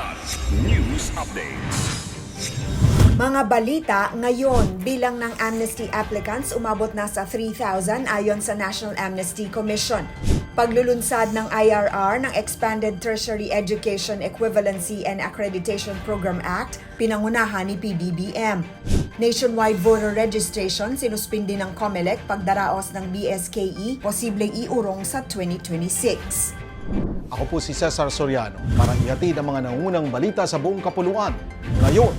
Kilat News Updates. Mga balita ngayon, bilang ng amnesty applicants umabot na sa 3,000 ayon sa National Amnesty Commission. Paglulunsad ng IRR ng Expanded Tertiary Education Equivalency and Accreditation Program Act, pinangunahan ni PBBM. Nationwide voter registration sinuspindi ng COMELEC pagdaraos ng BSKE, posibleng iurong sa 2026. Ako po si Cesar Soriano para ihatid ang mga nangunang balita sa buong kapuluan. Ngayon,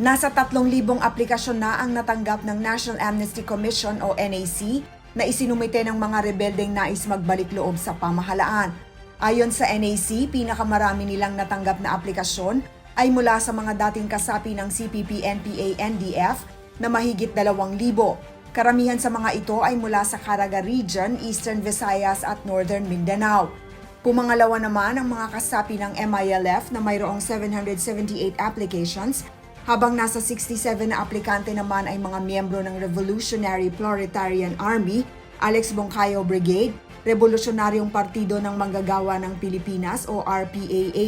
Nasa 3,000 aplikasyon na ang natanggap ng National Amnesty Commission o NAC na isinumite ng mga rebeldeng nais magbalik loob sa pamahalaan. Ayon sa NAC, pinakamarami nilang natanggap na aplikasyon ay mula sa mga dating kasapi ng CPP, NPA, NDF na mahigit 2,000. Karamihan sa mga ito ay mula sa Caraga Region, Eastern Visayas at Northern Mindanao. Pumangalawa naman ang mga kasapi ng MILF na mayroong 778 applications habang nasa 67 na aplikante naman ay mga miyembro ng Revolutionary Proletarian Army, Alex Bongkayo Brigade, Revolusyonaryong Partido ng Manggagawa ng Pilipinas o RPA-ABB-RPMP.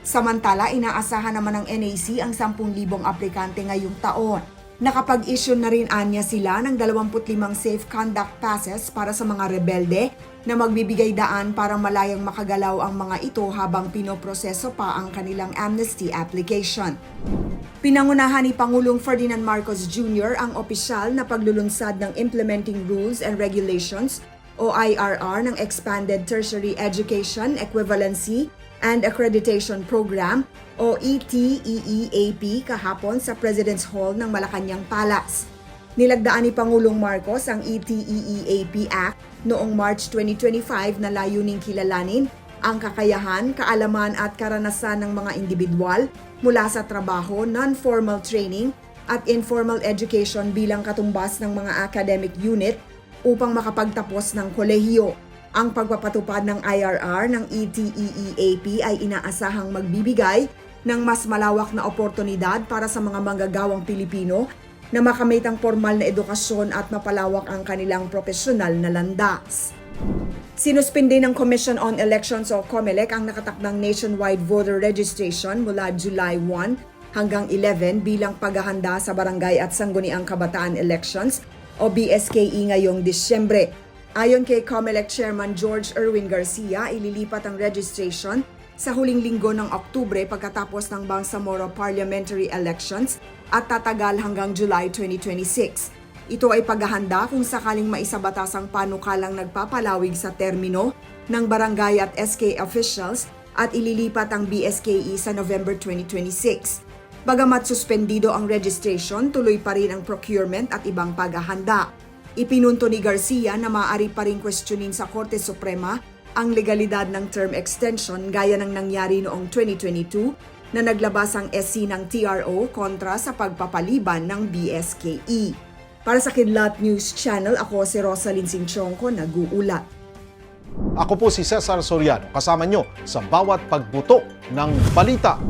Samantala, inaasahan naman ng NAC ang 10,000 aplikante ngayong taon. Nakapag-issue na rin anya sila ng 25 safe conduct passes para sa mga rebelde na magbibigay daan para malayang makagalaw ang mga ito habang pinoproseso pa ang kanilang amnesty application. Pinangunahan ni Pangulong Ferdinand Marcos Jr. ang opisyal na paglulunsad ng Implementing Rules and Regulations o IRR ng Expanded Tertiary Education Equivalency and Accreditation Program o ETEEAP kahapon sa President's Hall ng Malacanang Palace. Nilagdaan ni Pangulong Marcos ang ETEEAP Act noong March 2025 na layuning kilalanin ang kakayahan, kaalaman at karanasan ng mga individual mula sa trabaho, non-formal training at informal education bilang katumbas ng mga academic unit upang makapagtapos ng kolehiyo. Ang pagpapatupad ng IRR ng ETEEAP ay inaasahang magbibigay ng mas malawak na oportunidad para sa mga manggagawang Pilipino na makamit ang formal na edukasyon at mapalawak ang kanilang profesional na landas. Sinuspindi ng Commission on Elections o COMELEC ang nakatakdang nationwide voter registration mula July 1 hanggang 11 bilang paghahanda sa barangay at sangguniang kabataan elections o BSKE ngayong Disyembre. Ayon kay COMELEC Chairman George Erwin Garcia, ililipat ang registration sa huling linggo ng Oktubre pagkatapos ng Bangsamoro parliamentary elections at tatagal hanggang July 2026. Ito ay paghahanda kung sakaling maisabatas ang panukalang nagpapalawig sa termino ng barangay at SK officials at ililipat ang BSKE sa November 2026. Bagamat suspendido ang registration, tuloy pa rin ang procurement at ibang paghahanda. Ipinunto ni Garcia na maaari pa rin questionin sa Korte Suprema ang legalidad ng term extension gaya ng nangyari noong 2022 na naglabas ang SC ng TRO kontra sa pagpapaliban ng BSKE. Para sa Kidlat News Channel, ako si Rosalyn Sinchonko, nag-uulat. ako po si Cesar Soriano kasama nyo sa bawat pagbuto ng balita.